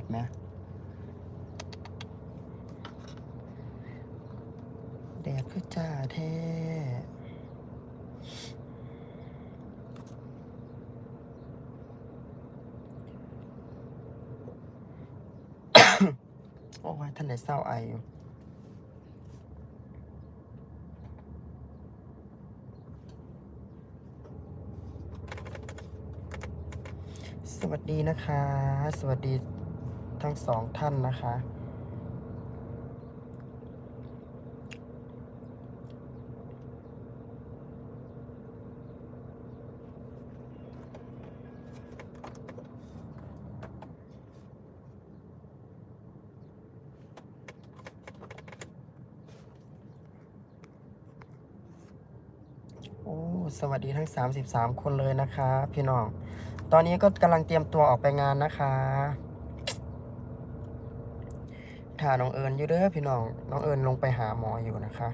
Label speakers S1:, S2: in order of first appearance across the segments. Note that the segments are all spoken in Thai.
S1: ดไหมแดดคือจ้าแท้โอ้ยท่านได้เศร้าไออยู่สวัสดีนะคะ สวัสดี ทั้งสองท่านนะคะ โอ้ สวัสดีทั้ง 33 คนเลยนะคะ พี่น้อง ตอนนี้ก็กำลังเตรียมตัวออกไปงานนะคะ ถ่าน้องเอิญอยู่เด้อพี่น้อง น้องเอิญลงไปหาหมออยู่นะคะ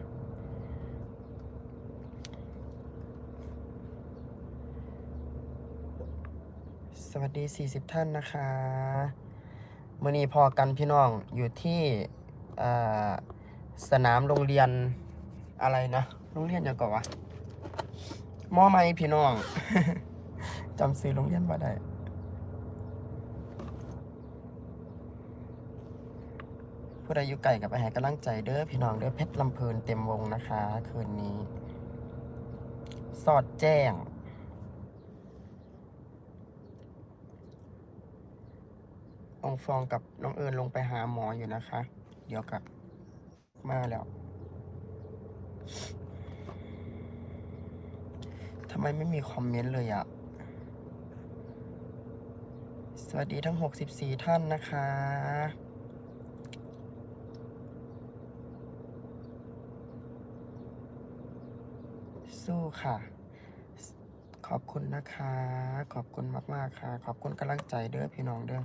S1: สวัสดี 40 ท่านนะคะมื่อนี้พอกันพี่น้องอยู่ที่สนามโรงเรียนอะไรนะ โรงเรียนยังก่อนวะมอไม่พี่น้องจำซื้อโรงเรียนมาได้ ผู้ใดอยู่ไก่กับไปให้กำลังใจเด้อพี่น้องเด้อเพชรลำเพลินเต็มวงนะคะ คืนนี้ สอดแจ้ง องฟองกับน้องเอิญลงไปหาหมออยู่นะคะ เดี๋ยวกลับมาแล้วทำไมไม่มีคอมเมนต์เลยอะสวัสดีทั้ง 64 ท่านนะคะ สู้ค่ะ ขอบคุณนะคะ ขอบคุณมากๆค่ะ ขอบคุณกำลังใจเด้อพี่น้องเด้อ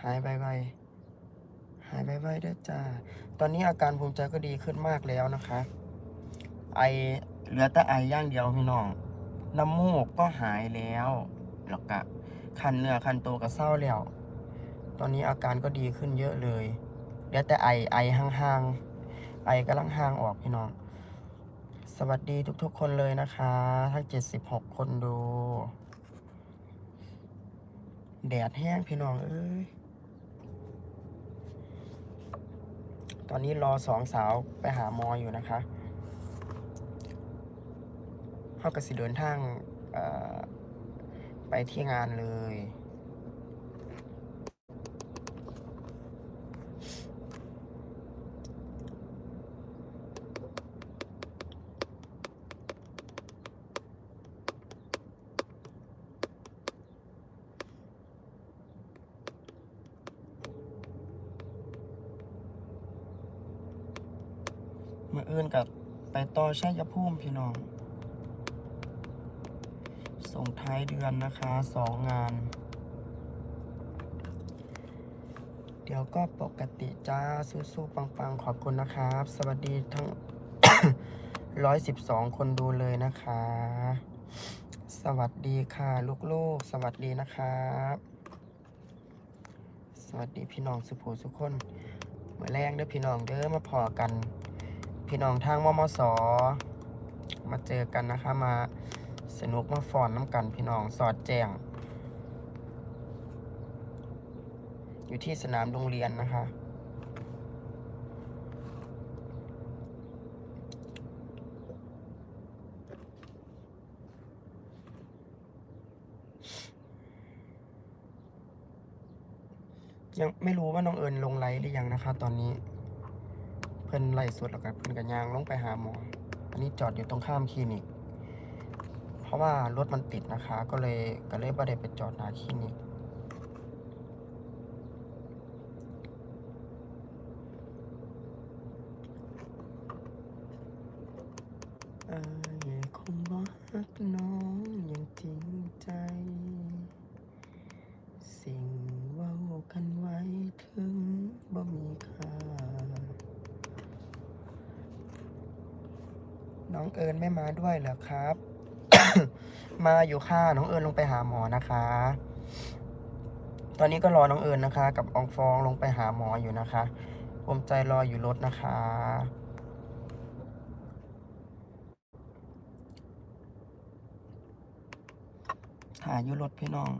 S1: หายไวๆหายไวๆเด้อจ้า ตอนนี้อาการภูมิใจก็ดีขึ้นมากแล้วนะคะ ไอเหลือแต่ไออย่างเดียวพี่น้อง น้ำมูกก็หายแล้วแล้วก็คันเนื้อคันตัวก็เศร้าแล้ว ตอนนี้อาการก็ดีขึ้นเยอะเลยเหลือแต่ไอไอห่างๆ ไอกำลังห่างออกพี่น้อง สวัสดีทุกๆ คนเลยนะคะ ทั้ง76คนดู แดดแห้งพี่น้องเอ้ย ตอนนี้รอสองสาวไปหาหมออยู่นะคะเขากสิเดินทางไปที่งานเลย เมื่ออื่นกับไปต่อ ชัยภูมิพี่น้อง ส่งท้ายเดือนนะคะสองงาน เดี๋ยวก็ปกติจ้าสู้ๆปังๆ ขอบคุณนะครับ สวัสดีทั้ง 112 คนดูเลยนะคะ สวัสดีค่ะลูกๆ สวัสดีนะครับสวัสดีพี่น้องสุภูสุกคนเมื่อแรงเด้อพี่น้องเด้อมาพอกัน พี่น้องทางมมสมาเจอกันนะคะ มาสนุกมาฟอนน้ำกันพี่น้องสอดแจงอยู่ที่สนามโรงเรียนนะคะ ยังไม่รู้ว่าน้องเอิญลงไลฟ์หรือยังนะคะตอนนี้ เพิ่นไล่สดแล้วก็เพิ่นกับยางลงไปหาหมอ อันนี้จอดอยู่ตรงข้ามคลินิก เพราะว่ารถมันติดนะคะ ก็เลยก็เลยไม่ได้ไปจอดหน้าคลินิก อายคงบอกฮักน้องอย่างจริงใจ สิ่งเว้ากันไว้ถึงบ่มีค่า น้องเอิญไม่มาด้วยเหรอครับ มาอยู่ค่ะน้องเอิญลงไปหาหมอนะคะ ตอนนี้ก็รอน้องเอิญนะคะ กับองฟองลงไปหาหมออยู่นะคะผมใจรออยู่รถนะคะ ถ่ายอยู่รถพี่น้อง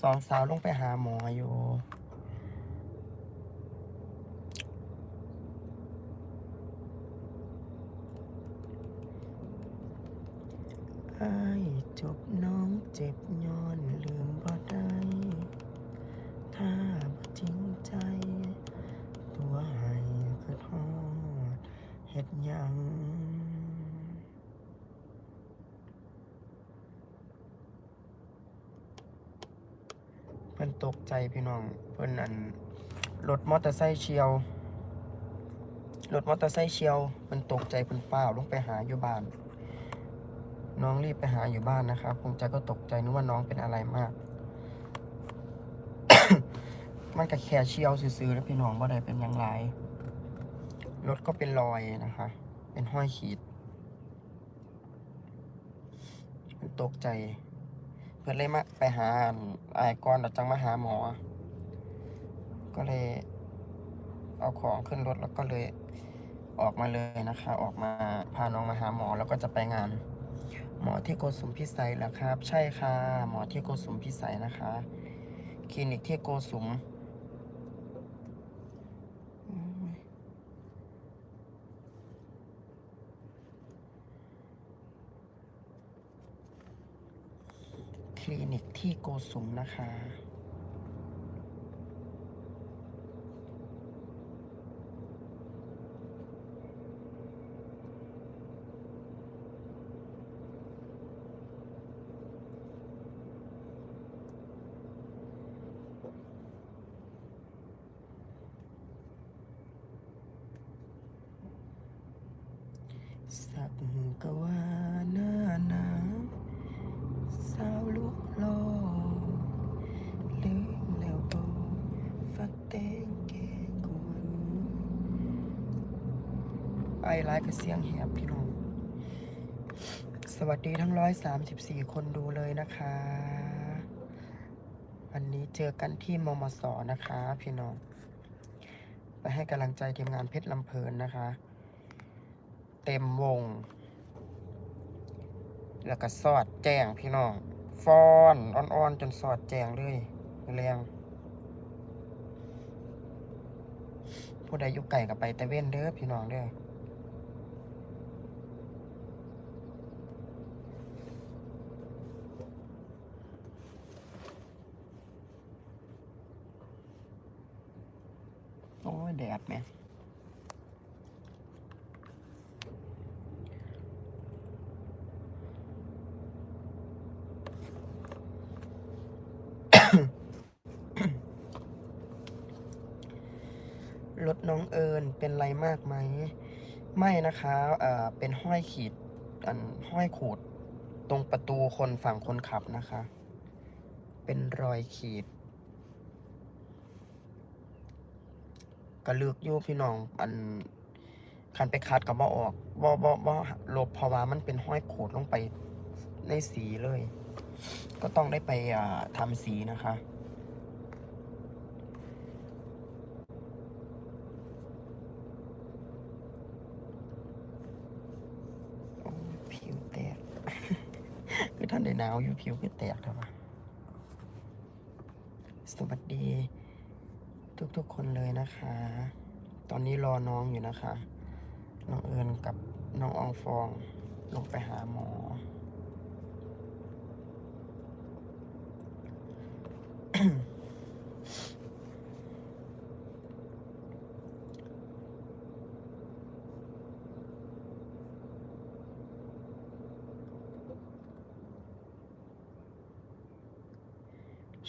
S1: สองสาวลงไปหาหมออยู่ อายจบน้องเจ็บย้อนลืมบ่ได้ถ้าบ่จริงใจ ตัวให้คือทอดเฮ็ดยังเพิ่นตกใจพี่น้อง เพิ่นอันรถมอเตอร์ไซค์เฉียวรถมอเตอร์ไซค์เฉียวเพิ่นตกใจเพิ่นฟ้าวลงไปหาอยู่บ้าน น้องรีบไปหาอยู่บ้านนะครับผมใจก็ตกใจนึกว่าน้องเป็นอะไรมาก มันก็แค่เชียวซื่อๆแล้วพี่น้องว่าใดเป็นยังไรรถก็เป็นรอยนะคะ เป็นห้อยขีด ตกใจ เพื่อนเลยมาไปหาไอ้ก่อนแล้วจังมาหาหมอ ก็เลยเอาของขึ้นรถแล้วก็เลยออกมาเลยนะคะ ออกมาพาน้องมาหาหมอแล้วก็จะไปงาน หมอที่โกสุมพิสัยเหรอครับ ใช่ค่ะ หมอที่โกสุมพิสัยนะคะ คลินิกที่โกสุมคลินิกที่โกสุมนะคะ สักกะว่าหน้าหนาวสาวลูกโลลืมแล้วบอฟักแตงแกงกวน ไอไลายกับเสียงแหบพี่น้อง สวัสดีทั้งร้อยสามสิบสี่คนดูเลยนะคะ วันนี้เจอกันที่มมสนะคะ พี่น้อง ไปให้กำลังใจทีมงานเพชรลำเพลินนะคะ เต็มวง แล้วก็สอดแจ้งพี่น้องฟอนอ่อนๆ จนสอดแจ้งเลยแรงผู้ใดอยู่ไก่กับไปแต่เว้นเด้อพี่น้องเด้อ ยแดดแม่รถน้องเอิญเป็นไรมากไหม ไม่นะคะเอ่อเป็นห้อยขีดอันห้อยขูด ตรงประตูคนฝั่งคนขับนะคะ เป็นรอยขีด กระลึกอยู่พี่น้องอันคันไปคัดกับบ่ออกบ่บ่บ่ลบเพราะว่ามันเป็นห้อยขูดลงไปในสีเลย ก็ต้องได้ไปทำสีนะคะผิวแตกคือท่านได้หนาวอยู่ผิวคือแตกครับว่าสวัสดี ทุกๆคนเลยนะคะ ตอนนี้รอน้องอยู่นะคะ น้องเอิญกับน้องอองฟองลงไปหาหมอ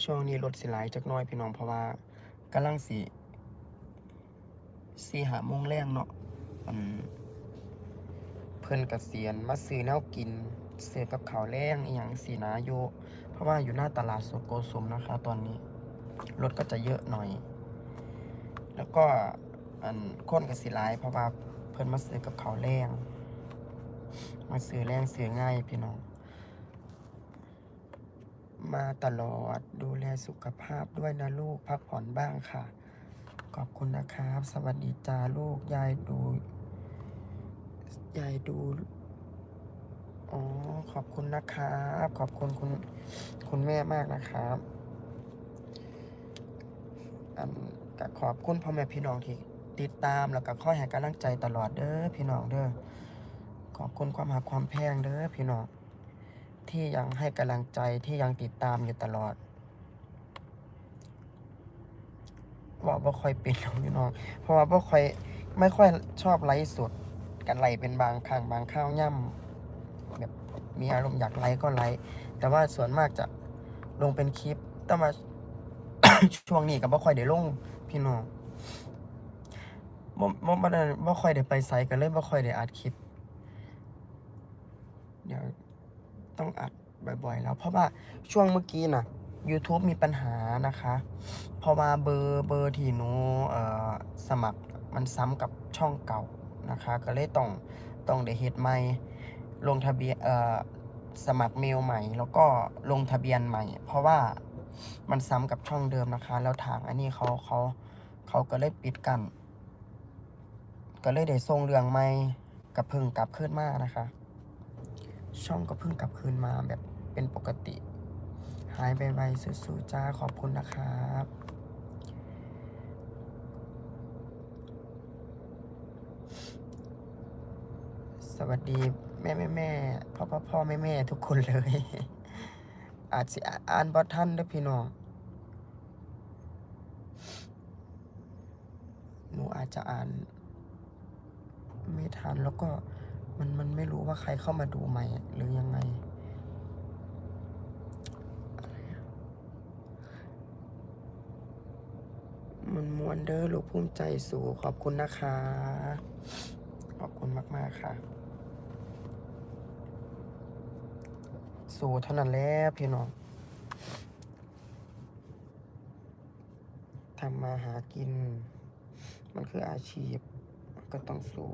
S1: ช่วงนี้รถสิหลายจักน้อยพี่น้องเพราะว่า กำลังสิสีหาโมงแรงเนาะเพิ่นกเกษียณมาซื้อแนวกินซื้อกับเขาแรงอีหยังสีนะอยู่เพราะว่าอยู่หน้าตลาดสดโกสมนะคะ ตอนนี้ รถก็จะเยอะหน่อย แล้วก็อันค้นกับสิหลายเพราะว่าเพิ่นมาซื้อกับเขาแรงมาซื้อแรงซื้อง่ายพี่น้อง มาตลอด ดูแลสุขภาพด้วยนะลูกพักผ่อนบ้างค่ะ ขอบคุณนะครับ สวัสดีจ้าลูกยายดู ยายดู อ๋อ ขอบคุณนะครับ ขอบคุณคุณคุณแม่มากนะครับ อันก็ขอบคุณพ่อแม่พี่น้องที่ติดตามแล้วก็คอยให้กำลังใจตลอดเด้อพี่น้องเด้อขอบคุณความหักความแพงเด้อพี่น้อง ที่ยังให้กำลังใจที่ยังติดตามอยู่ตลอดว่าบ่ค่อยเป็นหรอกพี่น้อง เพราะว่าบ่ค่อยไม่ค่อยชอบไลฟ์สดกันไลฟ์เป็นบางครั้งบางข้าวย่ำแบบมีอารมณ์อยากไลค์ก็ไลค์แต่ว่าส่วนมากจะลงเป็นคลิปแต่มาช่วงนี้ก็บ่ค่อยได้ลงพี่น้องบ่บ่บ่ได้บ่ค่อยได้ไปไสกันเลยบ่ค่อยได้อัดคลิปเดี๋ยว ต้องอัดบ่อยๆ แล้ว เพราะว่าช่วงเมื่อกี้น่ะ YouTube มีปัญหานะคะ เพราะว่าเบอร์เบอร์ที่หนูสมัครมันซ้ำกับช่องเก่านะคะ ก็เลยต้องต้องได้เฮ็ดใหม่ลงทะเบียนสมัครเมลใหม่ แล้วก็ลงทะเบียนใหม่ เพราะว่ามันซ้ำกับช่องเดิมนะคะ แล้วทางอันนี้เขาเขาเขาก็เลยปิดกัน ก็เลยได้ส่งเรื่องใหม่กับเพึ่งกลับคืนมานะคะ ช่องก็เพิ่งกลับคืนมาแบบเป็นปกติ หายไปไวสู้ๆจ้าขอบคุณนะครับสวัสดีแม่แม่แม่พ่อพ่อพ่อแม่แม่ทุกคนเลย อาจสิอ่านบอท่านเด้วยพี่น้อง หนูอาจจะอ่าน ไม่ทันแล้วก็ มันมันไม่รู้ว่าใครเข้ามาดูใหม่หรือยังไงมันมวนเด้อลูกภูมิใจสูขอบคุณนะคะ ขอบคุณมาก ๆ ค่ะ สูเท่านั้นแหล้วพี่น้องทำมาหากิน มันคืออาชีพก็ต้องสู้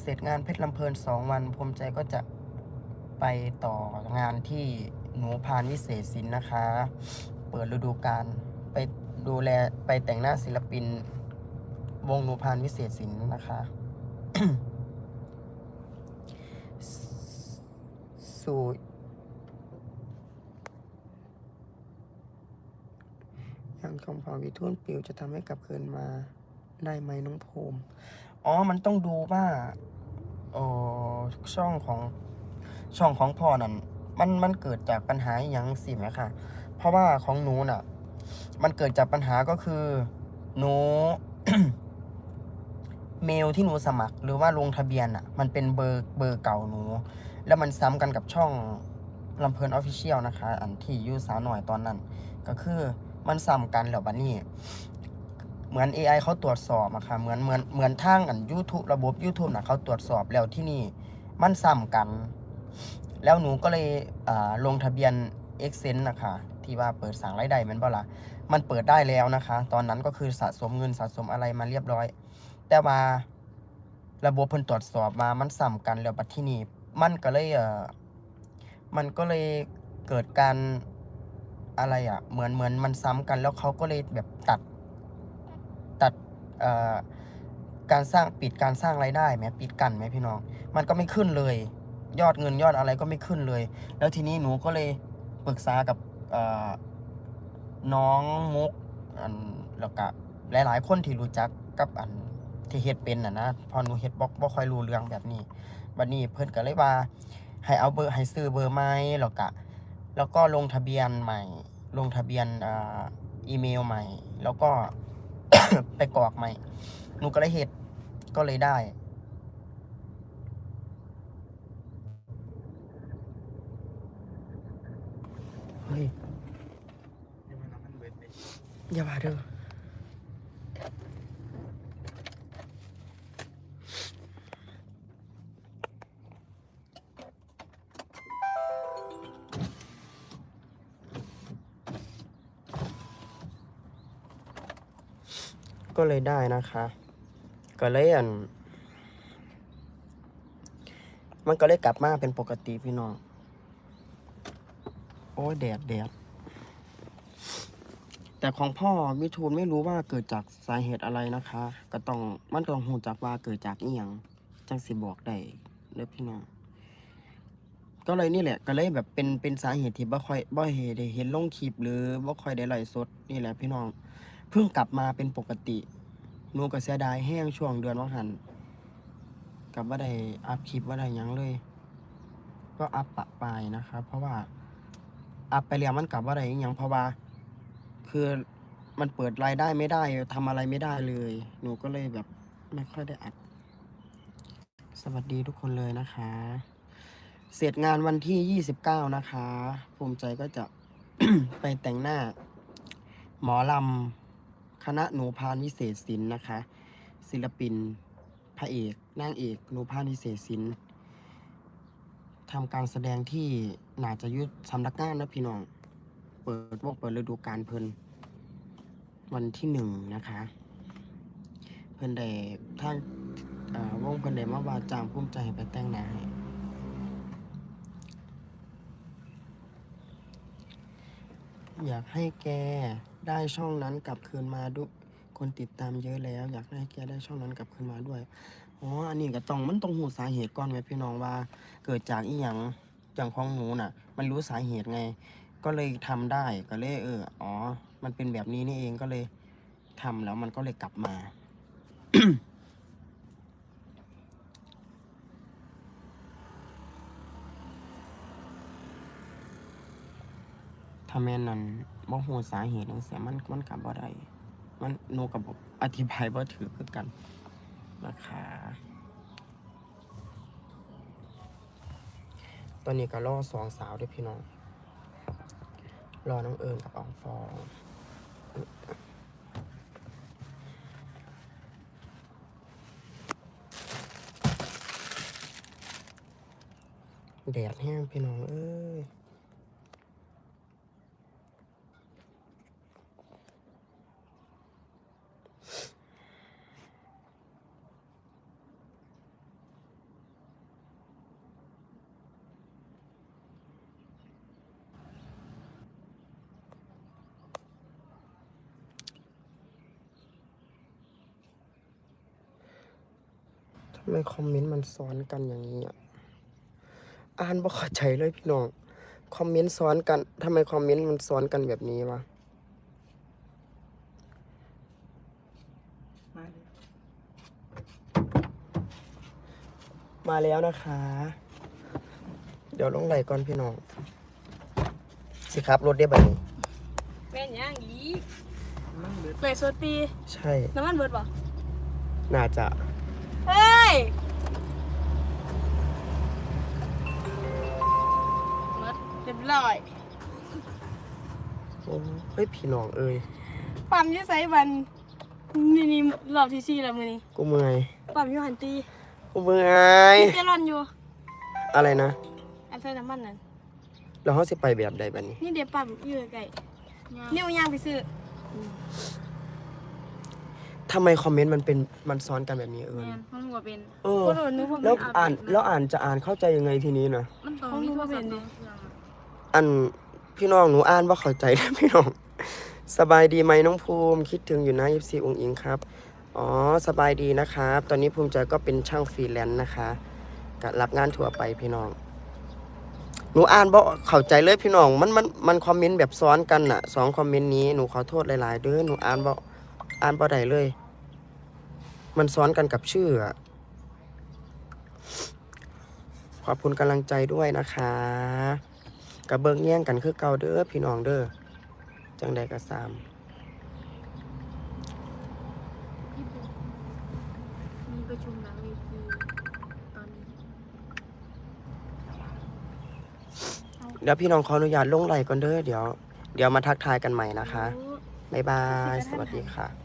S1: เสร็จงานเพชรลำเพลินสองวันภูมิใจก็จะไปต่องานที่หนูพานวิเศษศิลป์นะคะ เปิดฤดูกาลไปดูแลไปแต่งหน้าศิลปิน วงหนูพานวิเศษศิลป์นะคะ สู่ยังคำพอวิทูลปิวจะทำให้กลับคืนมาได้ไหมน้องภูมิ อ๋อ มันต้องดูว่าโอ้ช่องของช่องของพ่อนั่นมันมันเกิดจากปัญหาอย่างสิไหมคะเพราะว่าของหนูน่ะ มันเกิดจากปัญหาก็คือ หนู เมลที่หนูสมัคร หรือว่าลงทะเบียนอะ มันเป็นเบอร์เบอร์เก่าหนู แล้วมันซ้ำกันกับช่องลำเพลินออฟฟิเชียลนะคะ อันที่ยูสาวหน่อยตอนนั้น ก็คือมันซ้ำกันแล้วบัดนี้ เหมือน AI เขาตรวจสอบอะค่ะเหมือนเหมือนเหมือนทางอัน YouTube ระบบ YouTube นะเขาตรวจสอบแล้วที่นี่มันซ้ำกัน แล้วหนูก็เลยลงทะเบียน e x c e n นะคะ ที่ว่าเปิดสั่งรายได้มันบ่ละมันเปิดได้แล้วนะคะ ตอนนั้นก็คือสะสมเงินสะสมอะไรมาเรียบร้อย แต่ว่าระบบเพิ่นตรวจสอบมามันซ้ำกันแล้วบัดที่นี่มันก็เลยเออมันก็เลยเกิดการอะไรอะ เหมือนเหมือนมันซ้ำกันแล้วเขาก็เลยแบบตัด การสร้างปิดการสร้างรายได้ไหมปิดกันไหมพี่น้อง มันก็ไม่ขึ้นเลย ยอดเงินยอดอะไรก็ไม่ขึ้นเลย แล้วทีนี้หนูก็เลยปรึกษากับน้องมุกอันแล้วก็หลาย ๆ คนที่รู้จักกับอันที่เฮ็ดเป็นน่ะนะพอหนูเฮ็ดบ่บ่ค่อยรู้เรื่องแบบนี้บัดนี้เพิ่นก็เลยว่า ให้เอาเบอร์ให้ซื้อเบอร์ใหม่แล้วก็แล้วก็ลงทะเบียนใหม่ ลงทะเบียนออีเมลใหม่ แล้วก็ ไปกรอกใหม่หนูก็เลยเฮ็ดก็เลยได้ เฮ้ย
S2: ยังไม่น้ำมันเบิดเลย
S1: อย่าว่าเด้อ ก็เลยได้นะคะ ก็เลยอัน มันก็เลยกลับมาเป็นปกติพี่น้อง โอ้ยแดดแดดแต่ของพ่อมิทูลไม่รู้ว่าเกิดจากสาเหตุอะไรนะคะ ก็ต้องมันต้องหูจากว่าเกิดจากอีหยังจังสิบอกได้เด้อพี่น้องก็เลยนี่แหละ ก็เลยแบบเป็นเป็นสาเหตุที่บ่ค่อยบ่เห็นได้เห็นลงคลิปหรือบ่ค่อยได้ไลฟ์สดนี่แหละพี่น้อง เพิ่งกลับมาเป็นปกติหนูก็เสียดายแห้งช่วงเดือนว่าหันกลับว่าได้อัพคลิปว่าได้ยังเลย ก็อัพปะปายนะครับ เพราะว่าอัพไปแล้วมันกลับว่าได้ยังเพราะว่า คือมันเปิดรายได้ไม่ได้ทำอะไรไม่ได้เลย หนูก็เลยแบบไม่ค่อยได้อัด สวัสดีทุกคนเลยนะคะ เสร็จงานวันที่29นะคะ ภูมิใจก็จะไปแต่งหน้า หมอลำ คณะหนูพานวิเศษศิลป์นะคะ ศิลปิน พระเอกนางเอกหนูพานวิเศษศิลป์ทำการแสดงที่น่าจะยุดสำนักงานนะพี่น้อง เปิดวกเปิดฤดูกาลเพิ่นวันที่หนึ่งนะคะ เพิ่นได้ทางวงเพิ่นได้มาว่าจางภูมิใจไปแต่งหน้าให้อยากให้แก ได้ช่องนั้นกลับคืนมาดุคนติดตามเยอะแล้ว อยากให้แกได้ช่องนั้นกลับคืนมาด้วยอ๋ออันนี้ก็ต้องมันต้องหูสาเหตุก่อนไว้พี่น้องว่า เกิดจากอีหยังอย่างของหนูน่ะ มันรู้สาเหตุไง ก็เลยทำได้ก็เลยเอออ๋อ มันเป็นแบบนี้นี่เองก็เลยทำแล้วมันก็เลยกลับมาถ้าแม่นนั้น บ่ฮู้สาเหตุจังซี่มันมันกลับบ่ได้มันหนูก็บ่อธิบายบ่ถูกคือกันนะคะตอนนี้ก็รอสองสาวด้วยพี่น้อง รอน้องเอิญกับอองฟองแดดแห้งพี่น้องเอ้ย ไมคอมเมนต์มันซ้อนกันอย่างนี้อะอ่านบ่เข้าใจเลยพี่น้อง คอมเมนต์ซ้อนกันทำไมคอมเมนต์มันซ้อนกันแบบนี้วะ
S2: มาเลย
S1: มาแล้วนะคะ เดี๋ยวลงไหลก่อนพี่น้อง สิครับรถได้บัดนี้
S3: แม่นย่างอี
S2: มันเบิด
S3: เปโซตี
S1: ใช่
S3: น้ำมันเบิดบ่
S1: น่าจะ
S3: เฮ้ยหมดเรียบร้อย
S1: โอ้เฮ้ยพี่น้องเอ้ย
S3: ปั๊มอยี่ไสบันนี่นี่รอบที่สี่แล้วมื้อนี้
S1: กูเมื่อย
S3: ปั๊มอยู่หันตี
S1: กูเมื่อย
S3: เจรอนอยู่
S1: อะไรนะ
S3: อันใส่น้ำมันนั่น
S1: แล้วเขาสิไปแบบใดบัดนี้
S3: นี่เดี๋ยวปั๊มอยู่ใกล้ๆเนี่ยย่างไปซื้อ
S1: ทำไมคอมเมนต์มันเป็นมันซ้อนกันแบบนี้เอิญ
S4: แม่นมันหัวเป็น
S1: เออ
S3: โคตรนึกว่า
S1: แล้วอ่านแล้วอ่านจะอ่านเข้าใจยังไงทีนี้นะ
S4: มันต้อง
S3: เขา
S4: มี
S3: รู้
S4: โทร
S3: ว่า
S4: ศั
S3: เป็
S4: พ
S3: น
S4: ท์
S3: ดิ
S4: สองเครื่องอะ
S1: อันพี่น้องหนูอ่านว่าเข้าใจนะ พี่น้อง สบายดีไหมน้องภูมิ คิดถึงอยู่นะยีองอิงครับ อ๋อสบายดีนะครับ ตอนนี้ภูมิใจก็เป็นช่างฟรีแลนซ์นะคะก็รับงานทั่วไปพี่น้อง หนูอ่านบ่เข้าใจเลยพี่น้อง มันมันมันคอมเมนต์แบบซ้อนกันน่ะสองคอมเมนต์นี้หนูขอโทษหลาย ๆ เด้อหนูอ่านบ่ อ่านบ่ได้เลย มันซ้อนกันกับชื่ออะขอบคุณกำลังใจด้วยนะคะกับเบิงแย่งกันคือเก่าเด้อพี่น้องเด้อจังใดก็สาม
S4: มีประชุมหลังเวทีตอนนี้
S1: เดี๋ยวพี่น้องขออนุญาตลงไหลก่อนเด้อเดี๋ยว เดี๋ยวมาทักทายกันใหม่นะคะ บ๊ายบาย สวัสดีค่ะ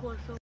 S4: кошик.